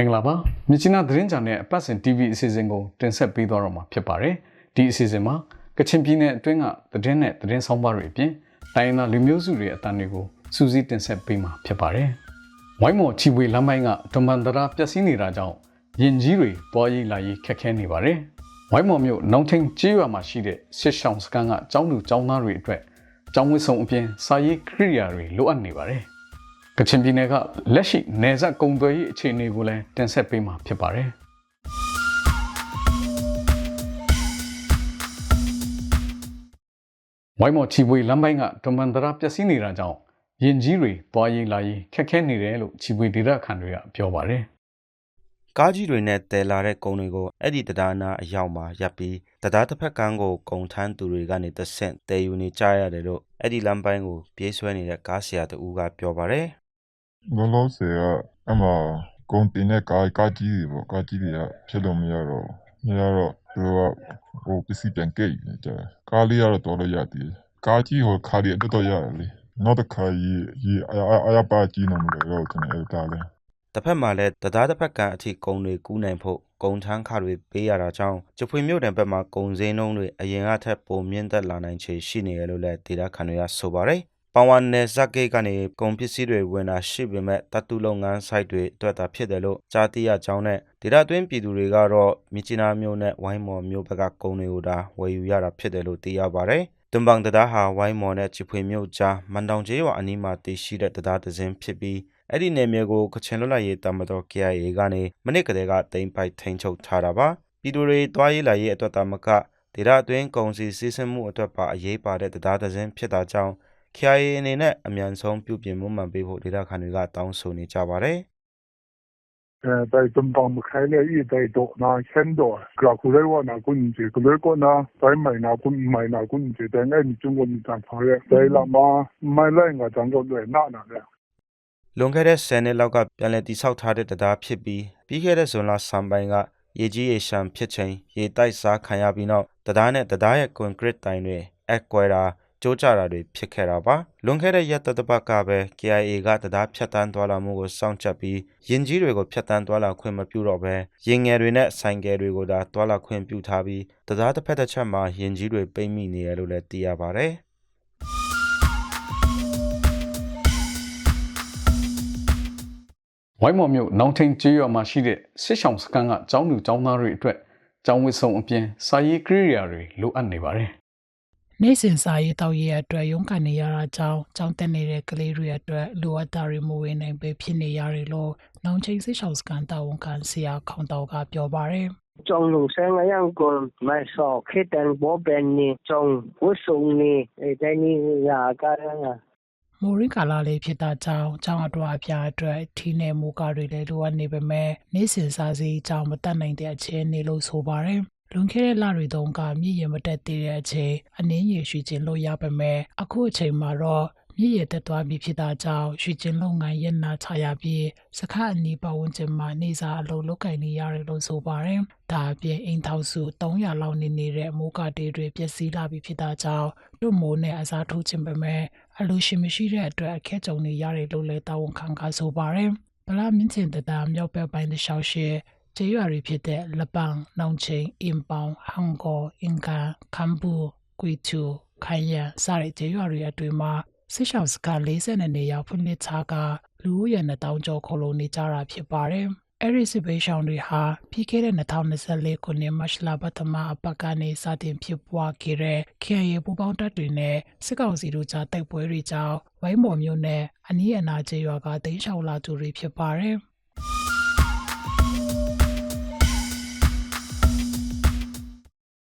မင်္ဂလာပါမြစ်ချနာသတင်းကြံနဲ့အပတ်စဉ် TV အစီအစဉ်ကိုတင်ဆက်ပေးသွားတော့မှာဖြစ်ပါတယ်ဒီအစီအစဉ်မှာကချင်ပြည်နယ်အတွင်းကသတင်းနဲ့သတင်းဆောင်ပါတွေအပြင်တိုင်းရင်းသားလူမျိုးစုတွေအတန်းတွေကိုစူးစီးတင်ဆက်ပေးမှာဖြစ်ပါတယ်ဝိုင်းမော်ချီဝေလမ်းပိုင်းကဒွန်ဘန်ဒရာပျက်စီးနေတာကြောင့်ရင်ကြီးတွေပွားရေးလာရေးခက်ခဲနေပါတယ်ဝိုင်းမော်မြို့နောင်ထင်းကျေးရွာမှာရှိတဲ့စစ်ဆောင်စခန်းကကျောင်းသူကျောင်းသားတွေအတွက်ကျောင်းဝတ်စုံအပြင်စာရေးကိရိယာတွေလိုအပ်နေပါတယ် ကချင်ပြည်နယ်ကလက်ရှိနယ်စပ်ကုန်သွယ်ရေးအခြေအနေကိုလည်းတင်ဆက်ပေးမှာဖြစ်ပါတယ်ဝိုင်းမော်ချီပွေလမ်းပိုင်းကဒွန်ဘန်ဒရာပျက်စီးနေတာကြောင့်ရင်ကြီးတွေပွားရေးလာရေးခက်ခဲနေတယ်လို့ချီပွေဒေသခံတွေကပြောပါတယ်ကားကြီးတွေနဲ့တည်လာတဲ့ကုန်းတွေကိုအဲ့ဒီတရားနာအရောက်မှာရပ်ပြီးတရားတစ်ဖက်ကန်းကိုကုံထမ်းသူတွေကနေတဆင့်တည်ယူနေကြရတယ်လို့အဲ့ဒီလမ်းပိုင်းကိုပြေးဆွဲနေတဲ့ကားဆရာတူကပြောပါတယ် လောလောဆယ်ကအမှကုန်တင်တဲ့ကားကားကြီးတွေပေါ့ ကားကြီးတွေက ဖြစ်လို့မရတော့ဘူး မရတော့ သူကဟိုပစ္စည်းပြန်ကိတ်နေကြတယ် ကားလေးကတော့တော်လို့ရသေးတယ် ကားကြီး ဟိုခါရီတော်တော်ရတယ်လေ နောက်တစ်ခါရီရီအအအရပါကြီးနေမှာတော့ကျွန်တော်အဲ့ဒါလည်းတစ်ဖက်မှာလည်းတရားတစ်ဖက်ကန်းအထိ ကုန်းတွေကူးနိုင်ဖို့ ကုံထမ်းခတွေ ပေးရတာကြောင့်ကျဖွေမြို့နယ်ဘက်မှာ ကုံစင်းနှုံးတွေ အရင်ကထက် ပိုမြင့်တက်လာနိုင်ခြေရှိနေရလို့လည်း ဒေတာခန်တွေက ဆိုပါတယ် ပန်ဝါနယ်ဇက်ဂိတ်ကနေကုန်ပစ္စည်းတွေဝင်လာရှိပေမဲ့တတူလုပ်ငန်းဆိုင်တွေအတွက်သာဖြစ်တယ်လို့ကြားသိရကြောင်းနဲ့ဒေတာတွင်းပြည်သူတွေကတော့မြစ်ချနာမျိုးနဲ့ဝိုင်းမော်မျိုးဘက်ကကုန်တွေကိုဒါဝယ်ယူရတာဖြစ်တယ်လို့သိရပါတယ်တွန်ဘန်တရားဟာဝိုင်းမော်နဲ့ချီဖွေမြို့ကြားမန်တောင်ကျေးရွာအနီးမှာတည်ရှိတဲ့တရားတစ်စင်းဖြစ်ပြီးအဲ့ဒီနယ်မြေကိုကချင်လွတ်လပ်ရေးတမတော် KIA ကနေမနစ်ကလေးကတိမ့်ပိုက်ထိန်ချုပ်ထားတာပါပြည်သူတွေတွားရေးလာရေးအတွက်တာမကဒေတာအတွင်းကုန်စည်စည်းစိမ်မှုအတွက်ပါအရေးပါတဲ့တရားတစ်စင်းဖြစ်တာကြောင့် KIA အနေနဲ့အမြန်ဆုံးပြုပြင်မှုမှန်ပေးဖို့ဒေတာခန်တွေကတောင်းဆိုနေကြပါတယ် 呃，在东方不开了一代多那很多，搞过来我那滚子，过来个那在买那滚买那滚子，但爱你中国你干跑了，在那嘛买来我咱个来那那的。 လွန်ခဲ့တဲ့10နှစ်လောက်ကပြန်လည်တိဆောက်ထားတဲ့တရားဖြစ်ပြီးပြီးခဲ့တဲ့ဇွန်လဆမ်ပိုင်းကရေကြီးရေရှမ်းဖြစ်ချိန်ရေတိုက်စားခံရပြီးနောက်တရားနဲ့တရားရဲ့ကွန်ကရစ်တိုင်တွေအက်ကွဲတာ ကျိုးကျတာတွေဖြစ်ခဲ့တာပါလွန်ခဲ့တဲ့ရက်သတ္တပတ်ကပဲ KIA ကတရားဖြတ်တန်းသွားလာမှုကိုစောင့်ကြပ်ပြီးရင်ကြီးတွေကိုဖြတ်တန်းသွားလာခွင့်မပြုတော့ဘဲရင်ငယ်တွေနဲ့ဆိုင်ကယ်တွေကိုသာသွားလာခွင့်ပြုထားပြီးတရားတစ်ဖက်တစ်ချက်မှာရင်ကြီးတွေပိတ်မိနေရလို့လည်းသိရပါတယ်ဝိုင်းမော်မြို့နောင်ထင်းကျေးရွာမှာရှိတဲ့စစ်ဆောင်စခန်းကကျောင်းသူကျောင်းသားတွေအတွက်ကျောင်းဝတ်စုံအပြင်စာရေးကိရိယာတွေလိုအပ်နေပါတယ် နေ့စဉ်စာရေးတောက်ရေးအတွက်ရုန်းကန်နေရတာကြောင့်ကြောင်းတက်နေတဲ့ကလေးတွေအတွက်လိုအပ်တာတွေမဝင်နိုင်ပဲဖြစ်နေရတယ်လို့နောင်ချင်းစစ်ရှောင်းစကန်တာဝန်ခံဆရာခေါန်တောက်ကပြောပါတယ် trong lùng sang ở yang còn mai sọ khi đàn bố bèn ni trong quốc sùng ni để đây ni là cái là မိုရင်းကာလာလေးဖြစ်တာကြောင့်ကျောင်းအတော်အပြားအတွက်ထီးနယ်မူကာတွေလည်းလိုအပ်နေပေမဲ့နေ့စဉ်စာစီအကြောင်းမတတ်နိုင်တဲ့အခြေအနေလို့ဆိုပါတယ် လွန်ခဲ့တဲ့လတွေတုန်းကမြည်ရမတက်သေးတဲ့အချိန်အနည်းငယ်ရွှေကျင်လို့ရပေမဲ့အခုအချိန်မှာတော့မြည်ရတက်သွားပြီဖြစ်တာကြောင့်ရွှေကျင်လုပ်ငန်းရနာချရပြီးစခန်းအနီးပတ်ဝန်းကျင်မှာနေစာအလုပ်လုပ်ကင်နေရတယ်လို့ဆိုပါတယ်ဒါအပြင်အိမ်ထောက်စု300လောက်နေနေတဲ့အမိုးကတေးတွေပျက်စီးလာပြီဖြစ်တာကြောင့်တို့မိုးနဲ့အစားထိုးခြင်းပေမဲ့အလိုရှင်မရှိတဲ့အတွက်အခက်ကြုံနေရတယ်လို့လည်းတာဝန်ခံကဆိုပါတယ်ဗလာမင်းချင်တတာမြောက်ဘက်ပိုင်းတစ်လျှောက်ရှိ ကျေးရွာတွေဖြစ်တဲ့လပန်း၊နောင်ချင်း၊အင်ပောင်၊ဟန်ကော၊အင်ကန်၊ခမ်ဘူ၊ကွီချူ၊ခိုင်ရန်စတဲ့ကျေးရွာတွေအတွင်းမှာစစ်ရှောင်းစက40နေရာဖွင့်လှစ်ထားကလူဦးရေ1000ကျော်ခလုံးနေကြတာဖြစ်ပါတယ်။အဲ့ဒီစစ်ဘေးရှောင်းတွေဟာပြီးခဲ့တဲ့2024ခုနှစ်မတ်လပထမအပတ်ကနေစတင်ဖြစ်ပွားခဲ့တဲ့ KIA ပူပေါင်းတပ်တွေနဲ့စစ်ကောင်စီတို့ကြားတိုက်ပွဲတွေကြောင့်ဝိုင်းမော်မြို့နယ်အနီးအနားကျေးရွာကတိမ်းရှောင်လာသူတွေဖြစ်ပါတယ်။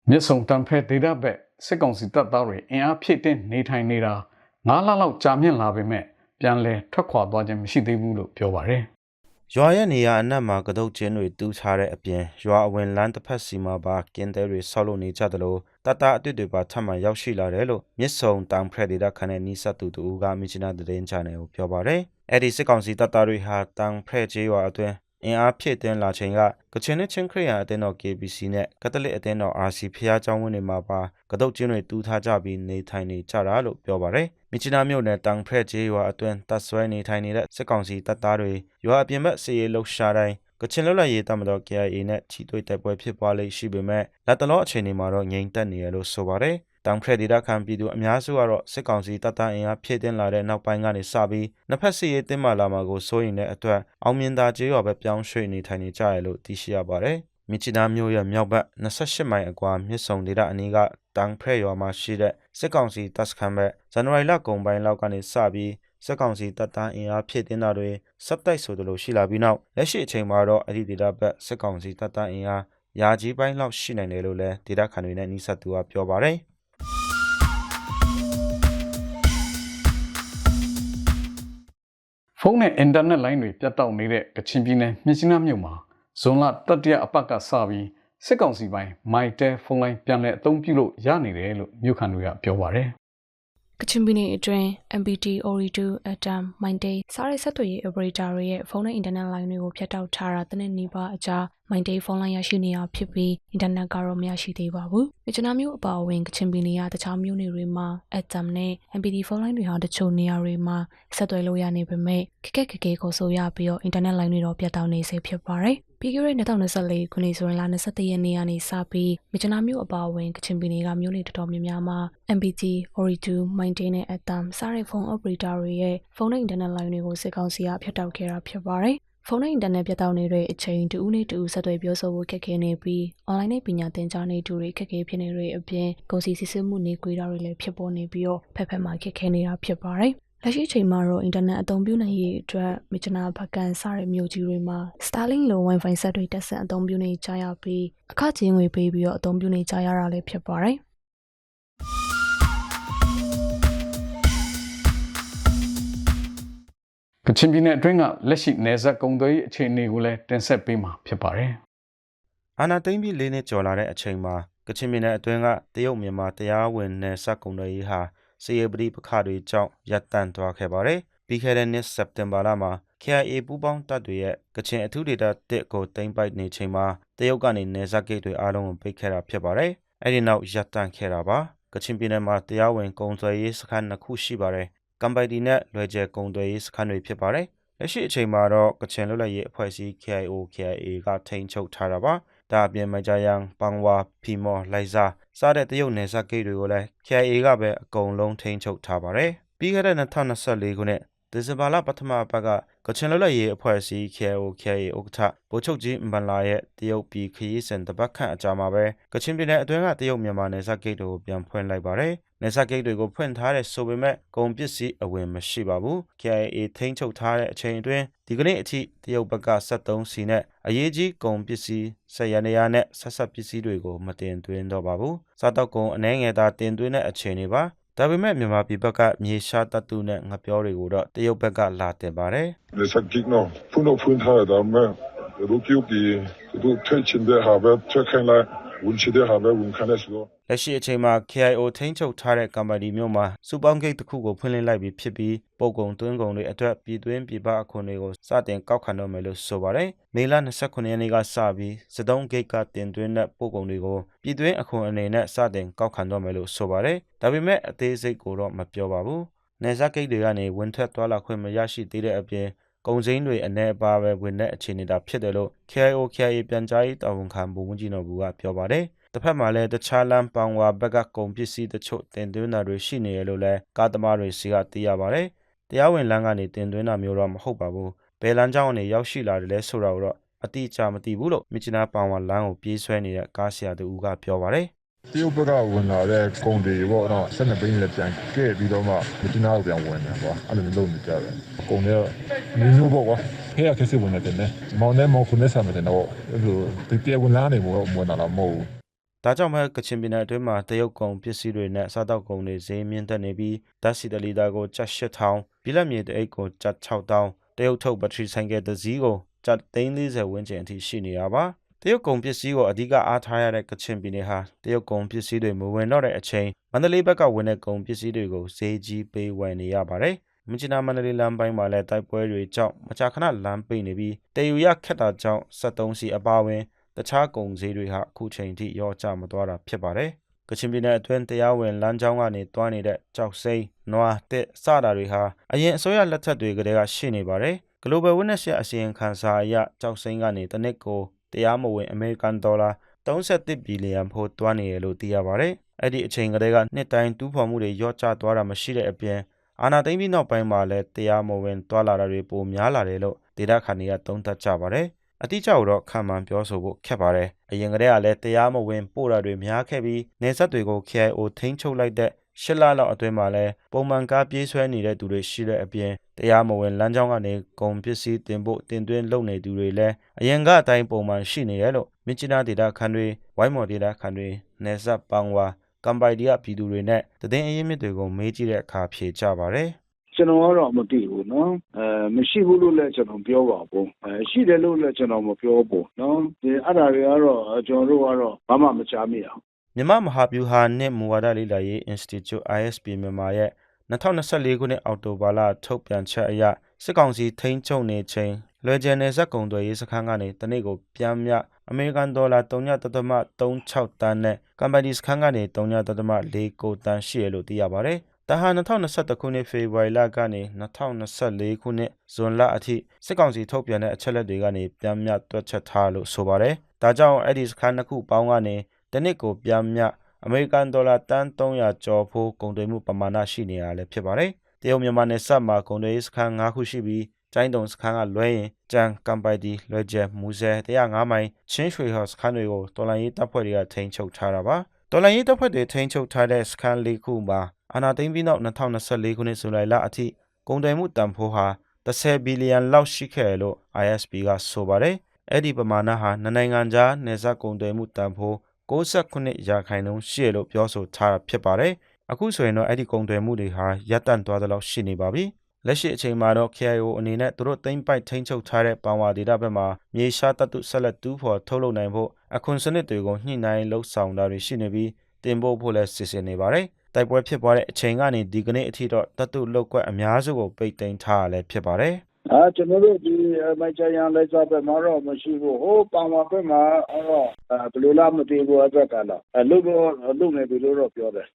မြစ်ဆုံတံဖဲဒေတာဘက်စစ်ကောင်စီတပ်သားတွေအင်အားဖြည့်တင်းနေထိုင်နေတာ9လလောက်ကြာမြင့်လာပေမဲ့ပြန်လဲထွက်ခွာသွားခြင်းမရှိသေးဘူးလို့ပြောပါတယ်ရွာရဲ့နေရာအနှံ့မှာကတုတ်ချင်းတွေတူးထားတဲ့အပြင်ရွာအဝင်လမ်းတစ်ဖက်စီမှာပါကင်းတဲတွေဆောက်လုပ်နေကြသလိုတတအတွေ့တွေပါထပ်မံရောက်ရှိလာတယ်လို့မြစ်ဆုံတန်ဖရက်ဒေတာခန်တဲ့နီးစပ်သူတူကမြချနာသတင်းချန်နယ်ကိုပြောပါတယ်။အဲ့ဒီစစ်ကောင်စီတပ်သားတွေဟာတန်ဖရက်ကျေးရွာအတွင်း အင်အားဖြည့်တင်းလာချိန်ကကချင်နဲ့ချင်းခရိယန်အသင်းတော် KBC နဲ့ကက်သလစ်အသင်းတော် RC ဖျားကျောင်းဝင်းတွေမှာပါကတုတ်ကျင်းတွေတူးထားကြပြီးနေထိုင်နေကြတာလို့ပြောပါတယ်။မြစ်ချနာမြို့နယ်တန်ဖရက်ကျေးရွာအတွင်းတပ်ဆွဲနေထိုင်နေတဲ့စစ်ကောင်စီတပ်သားတွေရွာအပြင်ဘက်စီရေလှုပ်ရှားတိုင်းကချင်လွတ်လပ်ရေးတပ်မတော် KIA နဲ့ချီတွေ့တိုက်ပွဲဖြစ်ပွားလိမ့်ရှိပေမဲ့လက်တလောအခြေအနေမှာတော့ငြိမ်သက်နေရလို့ဆိုပါတယ်။ တောင်ခရက်ဒေတာခံပြည်သူအများစုကတော့စစ်ကောင်စီတပ်သားအင်အားဖြည့်တင်းလာတဲ့နောက်ပိုင်းကနေစပြီးနှစ်ဖက်စစ်ရေးတင်းမာလာမှာကိုစိုးရိမ်တဲ့အတွက်အောင်မြင်သာကျေးရွာပဲပြောင်းရွှေ့နေထိုင်နေကြရလို့သိရှိရပါတယ်။မြစ်ချနာမျိုးရဲ့မြောက်ဘက်28မိုင်အကွာမြစ်ဆုံဒေတာအနီးကတောင်ဖရက်ရွာမှာရှိတဲ့စစ်ကောင်စီတပ်စခန်းဘက်ဇန်နဝါရီလကုန်ပိုင်းလောက်ကနေစပြီးစစ်ကောင်စီတပ်သားအင်အားဖြည့်တင်းတာတွေစက်တိုက်ဆိုသလိုရှိလာပြီးနောက်လက်ရှိအချိန်မှာတော့အဲ့ဒီဒေတာဘက်စစ်ကောင်စီတပ်သားအင်အားယာကြီးပိုင်းလောက်ရှိနိုင်တယ်လို့လည်းဒေတာခန်တွေနဲ့နှိစက်သူကပြောပါတယ်။ ဖုန်းနဲ့အင်တာနက်လိုင်းတွေပြတ်တောက်နေတဲ့ကချင်ပြည်နယ်မြစ်ကြီးနားမြို့မှာဇွန်လတတိယအပတ်ကစပြီးစစ်ကောင်စီပိုင်းမိုက်တဲဖုန်းလိုင်းပြန်လည်အသုံးပြုလို့ရနေတယ်လို့မြို့ခံတွေကပြောပါတယ် ကချင်ပြည်နယ်အတွင်း MPT, ORI2, Atom, Mindday စားတဲ့ဆက်သွယ်ရေး operator တွေရဲ့ဖုန်းနဲ့အင်တာနက်လိုင်းတွေကိုဖျက်တောက်ထားတာတနည်းနီးပါးအကြား Mindday ဖုန်းလိုင်းရရှိနေရဖြစ်ပြီးအင်တာနက်ကတော့မရရှိသေးပါဘူး။မြချနာမျိုးအပါအဝင်ကချင်ပြည်နယ်ကတခြားမြို့နယ်တွေမှာ Atom နဲ့ MPT ဖုန်းလိုင်းတွေဟာတချို့နေရာတွေမှာဆက်သွယ်လို့ရနေပေမဲ့ခက်ခက်ခက်ခဲကိုဆိုရပြီးတော့အင်တာနက်လိုင်းတွေတော့ပြတ်တောက်နေစေဖြစ်ပါတယ်။ ပြီးခဲ့တဲ့2024ခုနှစ်ဇွန်လ22ရက်နေ့ကနေစပြီးမြချနာမျိုးအပါအဝင်ကချင်ပြည်နယ်ကမြို့နယ်တော်တော်များများမှာ MPT, ORI2, Mindday နဲ့ Atom စားတဲ့ဖုန်း operator တွေရဲ့ဖုန်းနဲ့အင်တာနက်လိုင်းတွေကိုစစ်ကောင်စီကဖျက်တောက်ခဲ့တာဖြစ်ပါတယ်။ဖုန်းနဲ့အင်တာနက်ပြတ်တောက်နေတဲ့အချိန်တူဦးနဲ့တူဦးဆက်သွယ်ပြောဆိုဖို့ခက်ခဲနေပြီး online နဲ့ပညာသင်ကြားနေသူတွေခက်ခဲဖြစ်နေတဲ့အပြင်ကုန်စည်စစ်ဆေးမှုနေကွေးတာတွေလည်းဖြစ်ပေါ်နေပြီးတော့ဖက်ဖက်မှာခက်ခဲနေတာဖြစ်ပါတယ်။ လက်ရှိအချိန်မှာတော့အင်တာနက်အသုံးပြုနိုင်ရေးအတွက်မြချနာဘကန်စတဲ့မြို့ကြီးတွေမှာ Starlink လို Wi-Fi ဆက်တွေတက်ဆက်အသုံးပြုနေကြရပြီးအခကြေးငွေပေးပြီးတော့အသုံးပြုနေကြရတာလည်းဖြစ်ပါတယ်။ကချင်ပြည်နယ်အတွင်းကလက်ရှိနယ်စပ်ကုန်သွယ်ရေးအခြေအနေကိုလည်းတင်ဆက်ပေးမှာဖြစ်ပါတယ်အာနာသိမ့်ပြီးလေးနှစ်ကျော်လာတဲ့အချိန်မှာကချင်ပြည်နယ်အတွင်းကတရုတ်မြန်မာတရားဝင်နယ်စပ်ကုန်သွယ်ရေးဟာ စီရေးပဋိပက္ခတွေကြောင့်ရပ်တန့်သွားခဲ့ပါတယ်။ပြီးခဲ့တဲ့နှစ်စက်တင်ဘာလမှာ KIA ပူးပေါင်းတပ်တွေရဲ့ကချင်အထူးဒေသတစ်ကိုတင်ပိုက်နေချိန်မှာတရုတ်ကနေနယ်စပ်ဂိတ်တွေအားလုံးကိုပိတ်ခဲ့တာဖြစ်ပါတယ်။အဲဒီနောက်ရပ်တန့်ခဲ့တာပါ။ကချင်ပြည်နယ်မှာတရားဝင်ကုန်သွယ်ရေးစခန်းနှစ်ခုရှိပါတယ်။ကမ်ပိုက်တီနဲ့လွယ်ကျယ်ကုန်သွယ်ရေးစခန်းတွေဖြစ်ပါတယ်။လက်ရှိအချိန်မှာတော့ကချင်လွတ်လပ်ရေးအဖွဲ့အစည်း KIO KIA ကထိန်းချုပ်ထားတာပါ။ဒါအပြင်မကြယန်ပန်ဝါဖီမော်လိုက်စာ စတဲ့တရုတ်နယ်စပ်ဂိတ်တွေကိုလည်း KIA ကပဲအကုန်လုံးထိန်းချုပ်ထားပါတယ်။ပြီးခဲ့တဲ့2024ခုနှစ်ဒီဇင်ဘာလပထမပတ်ကကချင်လွတ်လပ်ရေးအဖွဲ့အစည်း KIO KIA ဥက္ကဋ္ဌဗိုလ်ချုပ်ကြီးမန်လာရဲ့တရုတ်ပြည်ခရီးစဉ်တပတ်ခန့်အကြာမှာပဲကချင်ပြည်နယ်အတွင်းကတရုတ်မြန်မာနယ်စပ်ဂိတ်တွေကိုပြန်ဖွင့်လိုက်ပါတယ်။ နယ်စပ်ဂိတ်တွေကိုဖွင့်ထားတဲ့ဆိုပေမဲ့ကုန်ပစ္စည်းအဝင်မရှိပါဘူး။ KIA ထိန်းချုပ်ထားတဲ့အချိန်အတွင်းဒီကနေ့အထိတရုတ်ဘက်က73စီနဲ့အရေးကြီးကုန်ပစ္စည်းဆက်ရနေရနဲ့ဆက်ဆက်ပစ္စည်းတွေကိုမတင်သွင်းတော့ပါဘူး။စားတောက်ကုန်အနှဲငယ်သာတင်သွင်းတဲ့အခြေအနေပါ။ဒါပေမဲ့မြန်မာပြည်ဘက်ကမြေရှားတပ်တုနဲ့ငပြောတွေကိုတော့တရုတ်ဘက်ကလာတင်ပါတယ်လေစကစ်နော်ဖုန်းတော့ဖွင့်ထားတယ်ဒါပေမဲ့လူပြုတ်ပြီးသူထွက်ချင်တဲ့ဟာပဲထွက်ခိုင်းလိုက် ဝင်ချင်တဲ့ဟာပဲဝင်ခိုင်းလိုက်ဆိုတော့လက်ရှိအချိန်မှာ KIO ထိန်းချုပ်ထားတဲ့ကမ္ဘာဒီမြို့မှာစူပေါင်းဂိတ်တစ်ခုကိုဖွင့်လှစ်လိုက်ပြီးဖြစ်ပြီးပုတ်ကုံသွင်းကုံတွေအတွက်ပြည်တွင်းပြည်ပအခွန်တွေကိုစတင်ကောက်ခံတော့မယ်လို့ဆိုပါတယ်။မေလ29ရက်နေ့ကစပြီးစတုံးဂိတ်ကတင်သွင်းတဲ့ပုတ်ကုံတွေကိုပြည်တွင်းအခွန်အနေနဲ့စတင်ကောက်ခံတော့မယ်လို့ဆိုပါတယ်။ဒါပေမဲ့အသေးစိတ်ကိုတော့မပြောပါဘူး။နယ်စပ်ဂိတ်တွေကနေဝင်ထွက်သွားလာခွင့်မရရှိသေးတဲ့အပြင် ကုန်စည်တွေအနေအပါပဲဝင်တဲ့အခြေအနေသာဖြစ်တယ်လို့ KIO KIA ပြန်ကြားရေးတာဝန်ခံဗိုလ်မှူးကြီးနော်ဘူးကပြောပါတယ်။တစ်ဖက်မှာလည်းတခြားလမ်းပန်ဝါဘက်ကကုန်ပစ္စည်းတချို့တင်သွင်းတာတွေရှိနေရလို့လည်းကားသမားတွေစီကသိရပါတယ်။တရားဝင်လမ်းကနေတင်သွင်းတာမျိုးတော့မဟုတ်ပါဘူး။ဘယ်လမ်းကြောင်းကနေရောက်ရှိလာတယ်လဲဆိုတာကိုတော့အတိအကျမသိဘူးလို့မြစ်ချနာပန်ဝါလမ်းကိုပြေးဆွဲနေတဲ့ကားဆရာတူကပြောပါတယ်။ တရုတ်ဘက်ကဝင်လာတဲ့ကုန်တွေပေါ့နော်ဆက်နေပိန်းလည်းပြန်ကဲ့ပြီးတော့မှမတင်နာကိုပြန်ဝင်တယ်ကွာအဲ့လိုမျိုးလုပ်နေကြတယ်ကုန်တွေမျိုးမျိုးပေါ့ကွာဟဲ့အခက်စစ်ဝင်နေတယ်မောင်နဲ့မောင်ခုနဲ့ဆာမတယ်တော့အဲ့လိုဒီပြေဝင်လာနေမို့ဝင်လာတာမဟုတ်ဘူးဒါကြောင့်ပဲကချင်ပြည်နယ်အတွင်းမှာတရုတ်ကုန်ပစ္စည်းတွေနဲ့စားတောက်ကုန်တွေဈေးမြင့်တက်နေပြီးဓာတ်ဆီတလီတာကိုကျပ်8000ပြည်လက်မြေတအိတ်ကိုကျပ်6000တရုတ်ထုတ်ဘက်ထရီဆိုင်ကယ်တစ်စီးကိုကျပ်340ဝန်းကျင်အထိရှိနေတာပါ တရုတ်ကုန်ပစ္စည်းကိုအဓိကအားထားရတဲ့ကချင်ပြည်နယ်ဟာတရုတ်ကုန်ပစ္စည်းတွေမဝင်တော့တဲ့အချိန်မန္တလေးဘက်ကဝင်တဲ့ကုန်ပစ္စည်းတွေကိုဈေးကြီးပေးဝယ်နေရပါတယ်မြချနာမန္တလေးလမ်းပိုင်းမှာလည်းတိုက်ပွဲတွေကြောင့်မကြာခဏလမ်းပိတ်နေပြီးတယူရခက်တာကြောင့်73စီအပါအဝင်တခြားကုန်ဈေးတွေဟာအခုချိန်ထိရော့ကျမသွားတာဖြစ်ပါတယ်။ကချင်ပြည်နယ်အတွင်းတရားဝင်လမ်းကြောင်းကနေတွားနေတဲ့ကြောက်စိမ့်၊နွားတစ်စတာတွေဟာအရင်အစိုးရလက်ထက်တွေကတည်းကရှိနေပါတယ် Global Witness ရဲ့အစီရင်ခံစာအရကြောက်စိမ့်ကနေတစ်နှစ်ကို တရားမဝင်အမေရိကန်ဒေါ်လာ31ဘီလီယံဖို့တွားနေရလို့သိရပါတယ်။အဲ့ဒီအချိန်ကတည်းကနှစ်တိုင်းတူးဖော်မှုတွေရော့ကျသွားတာမရှိတဲ့အပြင်အာနာသိမ့်ပြီးနောက်ပိုင်းမှာလည်းတရားမဝင်တွားလာတာတွေပိုများလာတယ်လို့ဒေတာခန်တွေကသုံးသပ်ကြပါတယ်။အတိအကျတော့ခံမှန်ပြောဆိုဖို့ခက်ပါတယ်။အရင်ကတည်းကလည်းတရားမဝင်ပို့တာတွေများခဲ့ပြီးနေဆက်တွေကို KIO ထိန်းချုပ်လိုက်တဲ့ရှစ်လလောက်အတွင်းမှာလည်းပုံမှန်ကားပြေးဆွဲနေတဲ့သူတွေရှိတဲ့အပြင် တရားမဝင်လမ်းကြောင်းကနေကုန်ပစ္စည်းတင်ဖို့တင်သွင်းလုပ်နေသူတွေလည်းအရင်ကအတိုင်းပုံမှန်ရှိနေတယ်လို့မြစ်ချနာဒေတာခန်တွေဝိုင်းမော်ဒေတာခန်တွေနေဆက်ပန်းဝါကမ်ပိုင်ဒီယာပြည်သူတွေနဲ့တည်င်းအရင်မြစ်တွေကိုမေးကြည့်တဲ့အခါဖြေကြပါတယ် ကျွန်တော်ကတော့မသိဘူးเนาะအဲမရှိဘူးလို့လည်းကျွန်တော်ပြောပါဘူးအဲရှိတယ်လို့လည်းကျွန်တော်မပြောဘူးเนาะဒီအဲ့ဒါတွေကတော့ကျွန်တော်တို့ကတော့ဘာမှမချားမိအောင် မြမမဟာဗျူဟာနှင့်မူဝါဒလေ့လာရေး Institute ISP မြန်မာရဲ့ 2024ခုနှစ်အောက်တိုဘာလထုတ်ပြန်ချက်အရစစ်ကောင်စီထိန်းချုပ်နေချိန်လွယ်ကျန်နယ်စပ်ကုန်သွယ်ရေးစခန်းကနေတနေ့ကိုပြန်မြအမေရိကန်ဒေါ်လာ3.36တန်းနဲ့ကမ်ဘဒီစခန်းကနေ3.49တန်းရှိရလို့သိရပါတယ်။ဒါဟာ2021ခုနှစ်ဖေဖော်ဝါရီလကနေ2024ခုနှစ်ဇွန်လအထိစစ်ကောင်စီထုတ်ပြန်တဲ့အချက်လက်တွေကနေပြန်မြတွက်ချက်ထားလို့ဆိုပါတယ်။ဒါကြောင့်အဲ့ဒီစခန်းတစ်ခုပေါင်းကနေတနစ်ကိုပြန်မြ အမေရိကန်ဒေါ်လာတန်300ကျော်ဖို့ကုန်သွယ်မှုပမာဏရှိနေရလည်းဖြစ်ပါတယ်။တရုတ်မြန်မာနယ်စပ်မှာကုန်သွယ်ရေးစခန်း၅ခုရှိပြီးကျိုင်းတုံစခန်းကလွဲရင်ကြံကမ်ပိုက်တီလွဲကျဲမူဆယ်105မိုင်ချင်းရွှေဟော်စခန်းတွေကိုတော်လိုင်းရေးတပ်ဖွဲ့တွေကထိန်းချုပ်ထားတာပါတော်လိုင်းရေးတပ်ဖွဲ့တွေထိန်းချုပ်ထားတဲ့စခန်း၄ခုမှာအာနာသိန်းပြီးနောက်2024ခုနှစ်ဇူလိုင်လအထိကုန်သွယ်မှုတန်ဖိုးဟာ10ဘီလီယံလောက်ရှိခဲ့တယ်လို့ ISP ကဆိုပါတယ်အဲ့ဒီပမာဏဟာနိုင်ငံခြားနယ်စပ်ကုန်သွယ်မှုတန်ဖိုး 69ရာခိုင်နှုန်းရှိရလို့ပြောဆိုထားတာဖြစ်ပါတယ်အခုဆိုရင်တော့အဲ့ဒီကုန်သွယ်မှုတွေဟာရပ်တန့်သွားသလောက်ရှိနေပါပြီလက်ရှိအချိန်မှာတော့ KIO အနေနဲ့သူတို့သိမ့်ပိုက်ထိန်းချုပ်ထားတဲ့ပန်ဝါဒေတာဘက်မှာမြေရှားတပ်တုဆက်လက်တူးဖော်ထုတ်လုပ်နိုင်ဖို့အခွန်စနစ်တွေကိုညှိနှိုင်းလှုပ်ဆောင်တာတွေရှိနေပြီးတင်ပို့ဖို့လည်းစီစဉ်နေပါတယ်။တိုက်ပွဲဖြစ်ပွားတဲ့အချိန်ကနေဒီကနေ့အထိတော့တပ်တုလောက်ကွက်အများစုကိုပိတ်သိမ်းထားရလဲဖြစ်ပါတယ်။အာ ကျွန်တော်တို့ ဒီ မိုက်ချရန်လက်စားပဲမတော့ မရှိဘူး ဟို ပန်ဝါပဲမှာအဲ့တော့ ဘယ်လိုလားမသိဘူးအတွက်ကလားအလုပ်တော့ လုပ်နေပြီလို့တော့ ပြောတယ်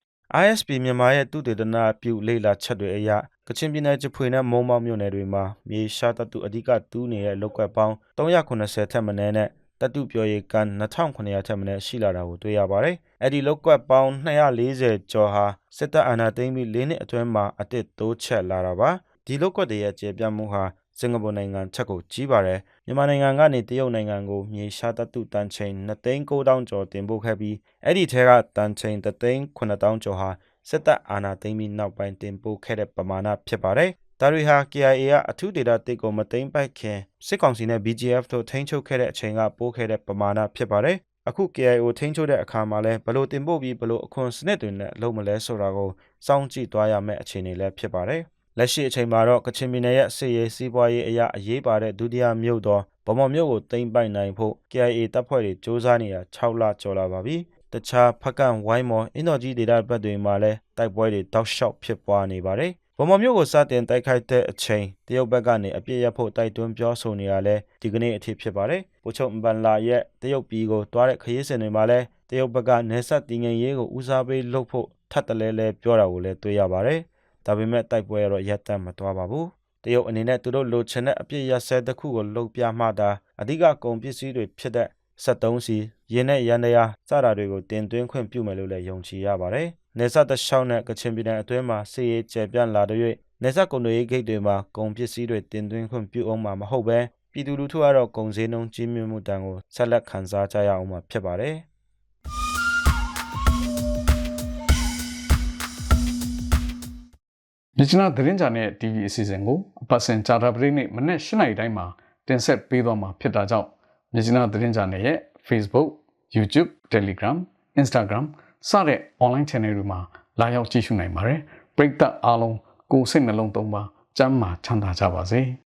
ISP မြန်မာရဲ့သူတေသနာပြုလေ့လာချက်တွေအရ ကချင်ပြည်နယ်ကျဖွေနဲ့မုံမောက်မြို့နယ်တွေမှာ မြေရှားတပ်တု အဓိကတူးနေတဲ့လောက်ကွက်ပေါင်း390ထက်မနည်းနဲ့တပ်တုပြောရေးကန်2900ထက်မနည်း ရှိလာတာကို တွေ့ရပါတယ်။အဲ့ဒီလောက်ကွက်ပေါင်း240ကျော်ဟာ စစ်တပ်အာဏာသိမ်းပြီး ၄ နှစ်အတွင်းမှာအတစ်တိုးချက်လာတာပါ။ ဒီလောက်ကွက်တွေရဲ့ကျေပြန့်မှုဟာစင်ကာပူနိုင်ငံချက်ကိုကြီးပါတယ်မြန်မာနိုင်ငံကနေတရုတ်နိုင်ငံကိုမြေရှားတပ်တုတန်ချိန်2,900ကျော်တင်ပို့ခဲ့ပြီးအဲ့ဒီထဲကတန်ချိန်3,900ကျော်ဟာစစ်တပ်အာဏာသိမ်းပြီးနောက်ပိုင်းတင်ပို့ခဲ့တဲ့ပမာဏဖြစ်ပါတယ်။ဒါတွေဟာ KIA ကအထူးဒေတာတစ်ကိုမသိမ်းပိုက်ခင်စစ်ကောင်စီနဲ့ BGF တို့ထိန်းချုပ်ခဲ့တဲ့အချိန်ကပို့ခဲ့တဲ့ပမာဏဖြစ်ပါတယ်။အခု KIO ထိန်းချုပ်တဲ့အခါမှာလဲဘလို့တင်ပို့ပြီးဘလို့အခွန်စနစ်တွေနဲ့လုံးမလဲဆိုတာကိုစောင့်ကြည့်သွားရမယ့်အခြေအနေလည်းဖြစ်ပါတယ်။ လက်ရှိအချိန်မှာတော့ကချင်ပြည်နယ်ရဲ့စစ်ရေးစီးပွားရေးအရာအရေးပါတဲ့ဒုတိယမြို့တော်ဗမော်မြို့ကိုသိမ်းပိုက်နိုင်ဖို့ KIA တပ်ဖွဲ့တွေစ조사နေတာ6လကျော်လာပါပြီ။တခြားဖက်ကန့်ဝိုင်းမော်အင်တော်ကြီးဒေတာဘက်တွေမှာလည်းတိုက်ပွဲတွေတောက်လျှောက်ဖြစ်ပွားနေပါတယ်။ဗမာမျိုးကိုစတင်တိုက်ခိုက်တဲ့အချိန်တရုတ်ဘက်ကနေအပြစ်ရဖို့တိုက်တွန်းပြောဆိုနေရလဲဒီကနေ့အထိဖြစ်ပါတယ်။ပိုချုပ်မန်လာရဲ့တရုတ်ပြည်ကိုတွားတဲ့ခရီးစဉ်တွေမှာလဲတရုတ်ဘက်ကနယ်စပ်တည်ငြိမ်ရေးကိုဦးစားပေးလုပ်ဖို့ထပ်တလဲလဲပြောတာကိုလည်းတွေ့ရပါတယ်။ ဒါပေမဲ့တိုက်ပွဲကတော့ရပ်တန့်မသွားပါဘူး။တရုတ်အနေနဲ့သူတို့လိုချင်တဲ့အပြစ်ရစဲတစ်ခုကိုလှုပ်ပြမှတာအဓိကကုန်ပစ္စည်းတွေဖြစ်တဲ့73စီရင်းနဲ့ရန်တရားစတာတွေကိုတင်သွင်းခွင့်ပြုမယ်လို့လည်းယုံကြည်ရပါတယ်။နေဆက်တလျှောက်နဲ့ကချင်ပြည်နယ်အတွင်းမှာစီရေးကျပြန့်လာတဲ့၍နေဆက်ကုန်တွေဂိတ်တွေမှာကုန်ပစ္စည်းတွေတင်သွင်းခွင့်ပြုအောင်မှာမဟုတ်ပဲပြည်သူလူထုကတော့ကုန်စည်နှုန်းကြီးမြင့်မှုတန်ကိုဆက်လက်ခံစားကြရအောင်မှာဖြစ်ပါတယ်။ မြစ်ချနာသတင်းကြတဲ့ TV အစီအစဉ်ကိုအပတ်စဉ်ကြာတာပရိနေ့မနေ့၈နိုင်တိုင်းမှာတင်ဆက်ပေးသွားမှာဖြစ်တာကြောင့်မြစ်ချနာသတင်းကြတဲ့ရဲ့ Facebook, YouTube, Telegram, Instagram စတဲ့ online channel တွေမှာလာရောက်ကြည့်ရှုနိုင်ပါတယ်။ပရိသတ်အားလုံးကိုယ်စိတ်နှလုံးသုံးပါကျမ်းမာချမ်းသာကြပါစေ။